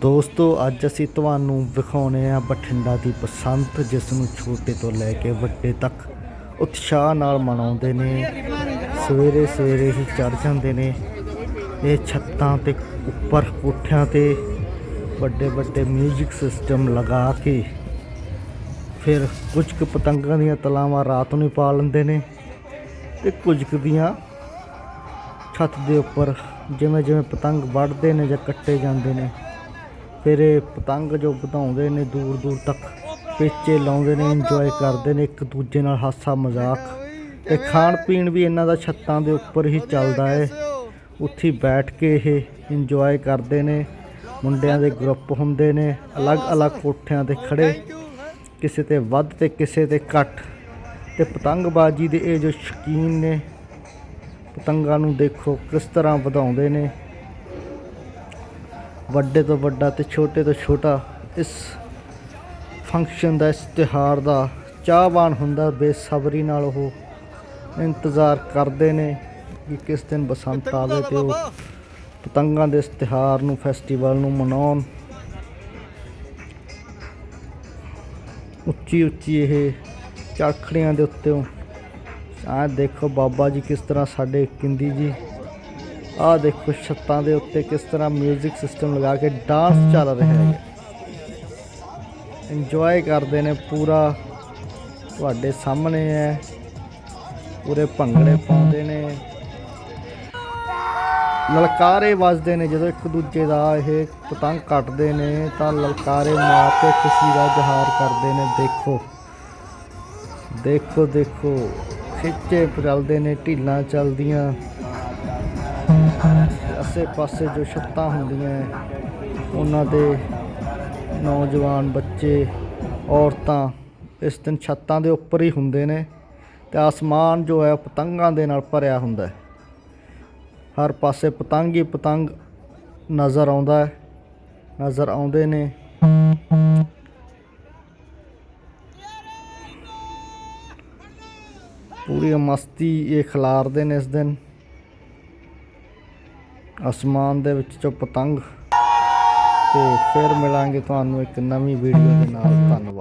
ਦੋਸਤੋ, ਅੱਜ ਅਸੀਂ ਤੁਹਾਨੂੰ ਵਿਖਾਉਣੇ ਆ ਬਠਿੰਡਾ ਦੀ ਬਸੰਤ, ਜਿਸ ਨੂੰ ਛੋਟੇ ਤੋਂ ਲੈ ਕੇ ਵੱਡੇ ਤੱਕ ਉਤਸ਼ਾਹ ਨਾਲ ਮਨਾਉਂਦੇ ਨੇ। ਸਵੇਰੇ ਸਵੇਰੇ ਹੀ ਚੜ ਜਾਂਦੇ ਨੇ। ਇਹ ਛੱਤਾਂ ਤੇ, ਉੱਪਰ ਕੋਠਿਆਂ ਤੇ ਵੱਡੇ ਵੱਡੇ 뮤직 ਸਿਸਟਮ ਲਗਾ ਕੇ ਫਿਰ ਕੁਝ ਕੁ ਪਤੰਗਾਂ ਦੀਆਂ ਤਲਾਵਾਂ ਰਾਤ ਨੂੰ ਪਾ ਲੈਂਦੇ ਨੇ ਤੇ ਕੁਝ ਕੁ ਦੀਆਂ ਛੱਤ ਦੇ ਉੱਪਰ ਜਿਵੇਂ ਜਿਵੇਂ ਪਤੰਗ ਵੱਢਦੇ ਨੇ ਜਾਂ ਕੱਟੇ ਜਾਂਦੇ ਨੇ। ਫਿਰ ਇਹ ਪਤੰਗ ਜੋ ਵਧਾਉਂਦੇ ਨੇ ਦੂਰ ਦੂਰ ਤੱਕ, ਪੇਚੇ ਲਾਉਂਦੇ ਨੇ ਇੰਜੋਏ ਕਰਦੇ ਨੇ, ਇੱਕ ਦੂਜੇ ਨਾਲ ਹਾਸਾ ਮਜ਼ਾਕ। ਤੇ ਖਾਣ ਪੀਣ ਵੀ ਇਹਨਾਂ ਦਾ ਛੱਤਾਂ ਦੇ ਉੱਪਰ ਹੀ ਚੱਲਦਾ ਹੈ ਉੱਥੇ ਬੈਠ ਕੇ ਇਹ ਇੰਜੋਏ ਕਰਦੇ ਨੇ। ਮੁੰਡਿਆਂ ਦੇ ਗਰੁੱਪ ਹੁੰਦੇ ਨੇ ਅਲੱਗ-ਅਲੱਗ ਕੋਠਿਆਂ ਤੇ ਖੜੇ ਕਿਸੇ ਤੇ ਵੱਧ ਤੇ ਕਿਸੇ ਤੇ ਘੱਟ। ਤੇ ਪਤੰਗਬਾਜ਼ੀ ਦੇ ਇਹ ਜੋ ਸ਼ੌਕੀਨ ਨੇ, ਪਤੰਗਾਂ ਨੂੰ ਦੇਖੋ ਕਿਸ ਤਰ੍ਹਾਂ ਵਧਾਉਂਦੇ ਨੇ। ਵੱਡੇ ਤੋਂ ਵੱਡਾ ਤੇ ਛੋਟੇ ਤੋਂ ਛੋਟਾ ਇਸ ਫੰਕਸ਼ਨ ਦਾ ਇਸ ਤਿਉਹਾਰ ਦਾ ਚਾਹਵਾਨ ਹੁੰਦਾ ਬੇਸਬਰੀ ਨਾਲ ਉਹ ਇੰਤਜ਼ਾਰ ਕਰਦੇ ਨੇ ਕਿ ਕਿਸ ਦਿਨ ਬਸੰਤ ਆਵੇ ਤੇ ਉਹ ਪਤੰਗਾਂ ਦੇ ਇਸ ਤਿਉਹਾਰ ਨੂੰ ਫੈਸਟੀਵਲ ਨੂੰ ਮਨਾਉਣ। ਉੱਚੀ ਉੱਚੀ ਇਹ ਚਰਖੜੀਆਂ ਦੇ ਉੱਤੇ ਆਹ ਦੇਖੋ ਬਾਬਾ ਜੀ ਕਿਸ ਤਰ੍ਹਾਂ ਸਾਡੇ ਕਿੰਦੀ ਜੀ ਆਹ ਦੇਖੋ ਛੱਤਾਂ ਦੇ ਉੱਤੇ ਕਿਸ ਤਰ੍ਹਾਂ 뮤직 ਸਿਸਟਮ ਲਗਾ ਕੇ ਡਾਂਸ ਚੱਲ ਰਿਹਾ ਹੈ। ਇੰਜੋਏ ਕਰਦੇ ਨੇ ਪੂਰਾ ਤੁਹਾਡੇ ਸਾਹਮਣੇ ਹੈ। ਪੂਰੇ ਭੰਗੜੇ ਪਾਉਂਦੇ ਨੇ। ਲਲਕਾਰੇ ਵੱਜਦੇ ਨੇ ਜਦੋਂ ਇੱਕ ਦੂਜੇ ਦਾ ਇਹ ਪਤੰਗ ਕੱਟਦੇ ਨੇ ਤਾਂ ਲਲਕਾਰੇ ਮਾਰ ਕੇ ਖੁਸ਼ੀ ਦਾ ਇਜ਼ਹਾਰ ਕਰਦੇ ਨੇ। ਦੇਖੋ ਦੇਖੋ ਦੇਖੋ, ਖਿੱਚੇ ਚੱਲਦੇ ਨੇ, ਢੀਲਾਂ ਚੱਲਦੀਆਂ। ਆਸੇ ਪਾਸੇ ਜੋ ਛੱਤਾਂ ਹੁੰਦੀਆਂ ਹੈ, ਉਹਨਾਂ ਦੇ ਨੌਜਵਾਨ ਬੱਚੇ ਔਰਤਾਂ ਇਸ ਦਿਨ ਛੱਤਾਂ ਦੇ ਉੱਪਰ ਹੀ ਹੁੰਦੇ ਨੇ ਤੇ ਆਸਮਾਨ ਜੋ ਹੈ ਪਤੰਗਾਂ ਦੇ ਨਾਲ ਭਰਿਆ ਹੁੰਦਾ ਹੈ ਹਰ ਪਾਸੇ ਪਤੰਗ ਹੀ ਪਤੰਗ ਨਜ਼ਰ ਆਉਂਦਾ ਹੈ ਨਜ਼ਰ ਆਉਂਦੇ ਨੇ। ਪੂਰੀ ਮਸਤੀ ਇਹ ਖਿਲਾਰਦੇ ਨੇ ਇਸ ਦਿਨ। ਅਸਮਾਨ ਦੇ ਵਿੱਚ ਜੋ ਪਤੰਗ ਤੇ ਫਿਰ ਮਿਲਾਂਗੇ ਤੁਹਾਨੂੰ ਇੱਕ ਨਵੀਂ ਵੀਡੀਓ ਦੇ ਨਾਲ। ਧੰਨਵਾਦ।